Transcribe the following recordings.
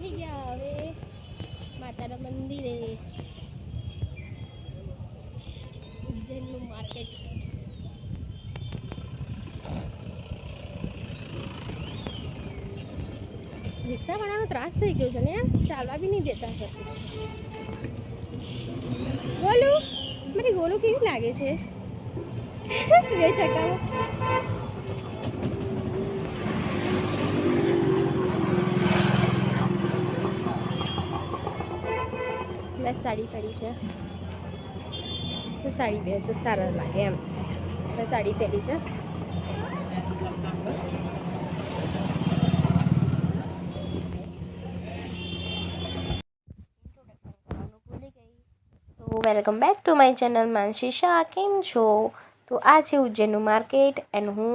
પહોંચી ગયા હવે માતાના મંદિરે. ઉજ્જૈનનું માર્કેટ રિક્ષા વાળાનો ત્રાસ થઈ ગયો છે ને ચાલવા બી નહીં દેતા છે ગોલુ મને ગોલુ કેવી લાગે છે? બે ચક્કામાં મેં સાડી પહેરી છે. તો સાડી પહેરે તો સારા લાગે એમ. મેં સાડી પહેરી છે. Welcome back to my channel Mansi Shah કેમ છો? તો આ છે ઉજ્જૈનનું માર્કેટ એન્ડ હું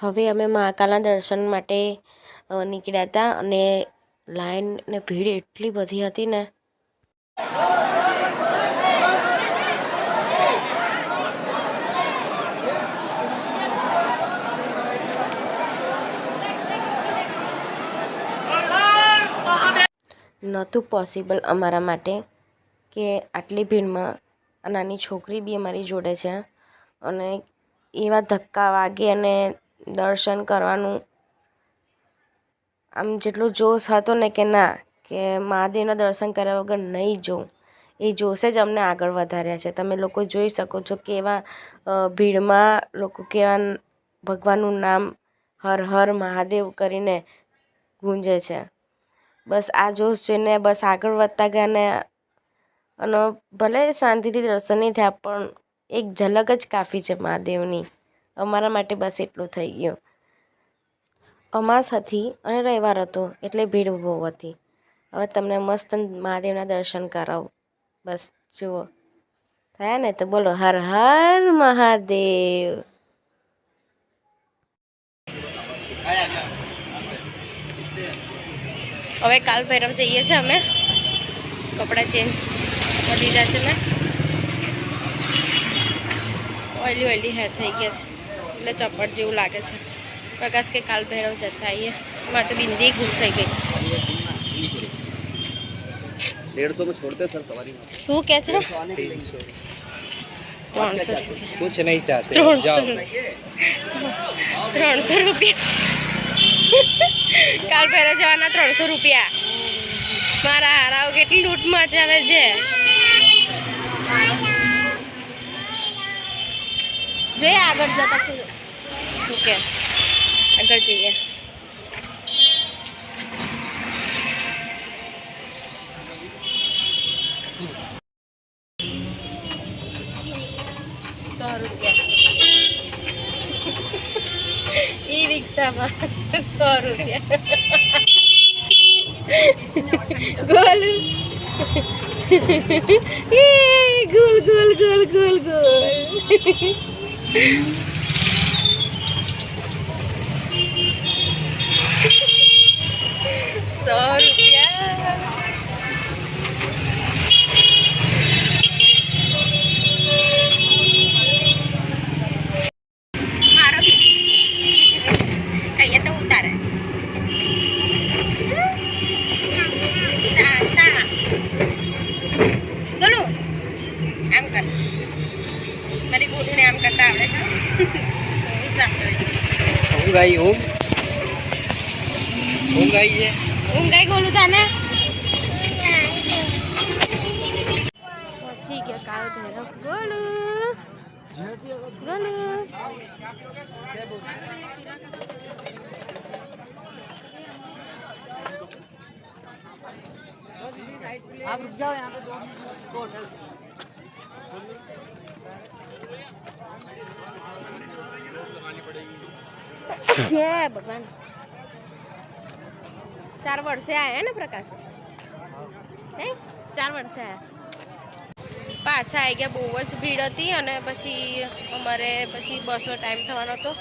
હવે અમે મહાકાલના દર્શન માટે નીકળ્યા હતા અને લાઈન ને ભીડ એટલી બધી હતી ને. નહોતું પોસિબલ અમારા માટે કે આટલી ભીડમાં આ નાની છોકરી બી અમારી જોડે છે. અને એવા ધક્કા વાગે અને દર્શન કરવાનું. આમ જેટલો જોશ હતો ને કે ના, કે મહાદેવના દર્શન કર્યા વગર નહીં જોઉં, એ જોશે જ અમને આગળ વધાર્યા છે. તમે લોકો જોઈ શકો છો કેવા ભીડમાં લોકો કેવા ભગવાનનું નામ હર હર મહાદેવ કરીને ગુંજે છે. બસ આ જોશ જોઈને બસ આગળ વધતા ગયા ને, અને ભલે શાંતિથી દર્શન નહીં થયા, પણ એક ઝલક જ કાફી છે મહાદેવની. અમારા માટે બસ એટલું થઈ ગયું. અમાસ હતી અને રવિવાર હતો, એટલે ભીડ બહુ હતી. હવે તમને મસ્ત મહાદેવના દર્શન કરાવું. બસ, જુઓ. થયા ને તો બોલો, હર હર મહાદેવ. હવે કાલ ભૈરવ જઈએ છીએ અમે. કપડાં ચેન્જ કરી દીધા છે મેં. ઓઇલી ઓઇલી હેર થઈ ગયા છે. એટલે ચપટ જેવું લાગે છે. પ્રકાશ કે કાલ ભૈરવ જતા આવીએ. એમાં તો બિંદી ગુમ થઈ ગઈ. શું કે છે? ત્રણસો રૂપિયા. કાલ જવાના ત્રણસો રૂપિયા. મારા હારાઓ કેટલી લૂંટ મચાવે છે. જોઈએ આગળ જતા ઓકે આગળ જઈએ. સો રૂપિયા. ઈ રિક્ષામાં. સો રૂપિયા. ગોલ. ગોલ ગોલ ગોલ ગોલ, ગુલ. સો રૂપિયા મારો અહીંયા તો ઉતારે તા, તા. ગોલુ આમ કર મારી ગોલુને આમ કરતા આવડે છે હું સાંભળે છે. ઊંઘ આવી ઊંઘ ઊંઘ આવી છે ઊંઘ ગઈ ગોલુ તાને પહોંચી ગયો કાળ ભૈરવ ગોલુ ગોલુ आप रुक जाओ यहाँ पे दो होटल હે ભગવાન. ચાર વર્ષે આયા ને પ્રકાશ? હે? ચાર વર્ષે આયા. પાછા આવી ગયા, બહુ જ ભીડ હતી અને પછી અમારે પછી બસનો ટાઈમ થવાનો હતો.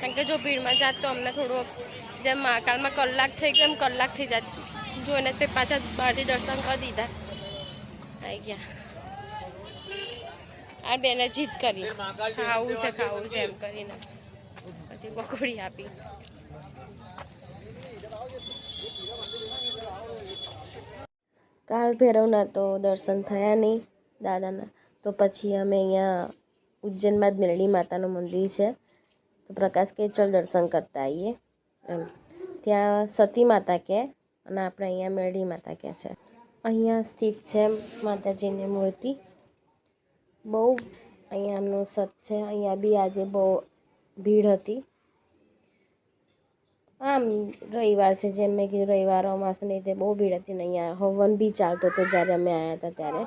કારણ કે જો ભીડમાં જાત તો અમને થોડું જેમ મહાકાળમાં કલાક થઈ ગયો એમ કલાક થઈ જાત. જોઈને તે પાછા બહારથી દર્શન કરી દીધા. આવી ગયા. આ બેને જીત કરી. ખાવું છે ખાવું છે એમ કરીને. પછી પકોડી આપી. કાલ ભૈરવના તો દર્શન થયા નહીં દાદાના. તો પછી અમે અહીંયા ઉજ્જૈનમાં જ મેરડી માતાનું મંદિર છે. તો પ્રકાશ કે ચલ દર્શન કરતા આવીએ. એમ. ત્યાં સતી માતા કે અને આપણે અહીંયા મેરડી માતા કે છે. અહીંયા સ્થિત છે માતાજીની મૂર્તિ. બહુ અહીંયા એમનું સત છે. અહીંયા બી આજે બહુ ભીડ હતી આમ રવિવાર છે જેમ મેં કીધું રવિવાર અમાસને લીધે બહુ ભીડ હતી ને અહીંયા હવન બી ચાલતો હતો જ્યારે અમે આવ્યા હતા ત્યારે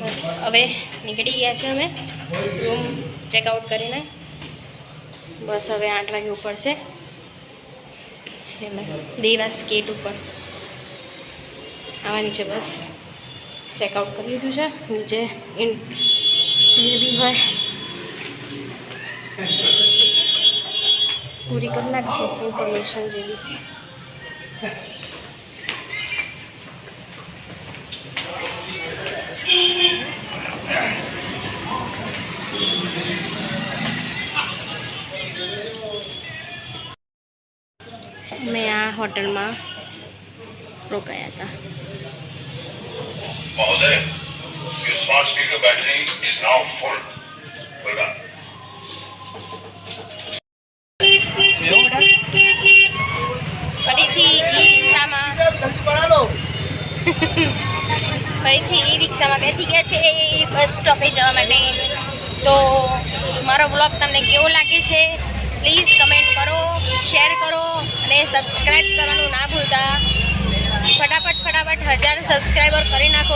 બસ હવે નીકળી ગયા છે અમે. રૂમ ચેકઆઉટ કરીને. બસ હવે આઠ વાગે ઉપડશે એટલે દેવાસ ગેટ ઉપર. આવવાની છે બસ. ચેકઆઉટ કરી લીધું છે. નીચે જે બી હોય. પૂરી કરી નાખશે ઇન્ફોર્મેશન જેવી મેં આ હોટલમાં રોકાયા હતા મહોદય your smart speaker battery is now full. Well done. ફરીથી ઈ રિક્ષામાં. ફરીથી ઈ રિક્ષામાં બેસી ગયા છે બસ સ્ટોપે જવા માટે. તો મારો બ્લોગ તમને કેવો લાગે છે? પ્લીઝ કમેન્ટ કરો શેર કરો અને સબસ્ક્રાઈબ કરવાનું ના ભૂલતા. ફટાફટ ફટાફટ હજાર સબસ્ક્રાઈબર કરી નાખો.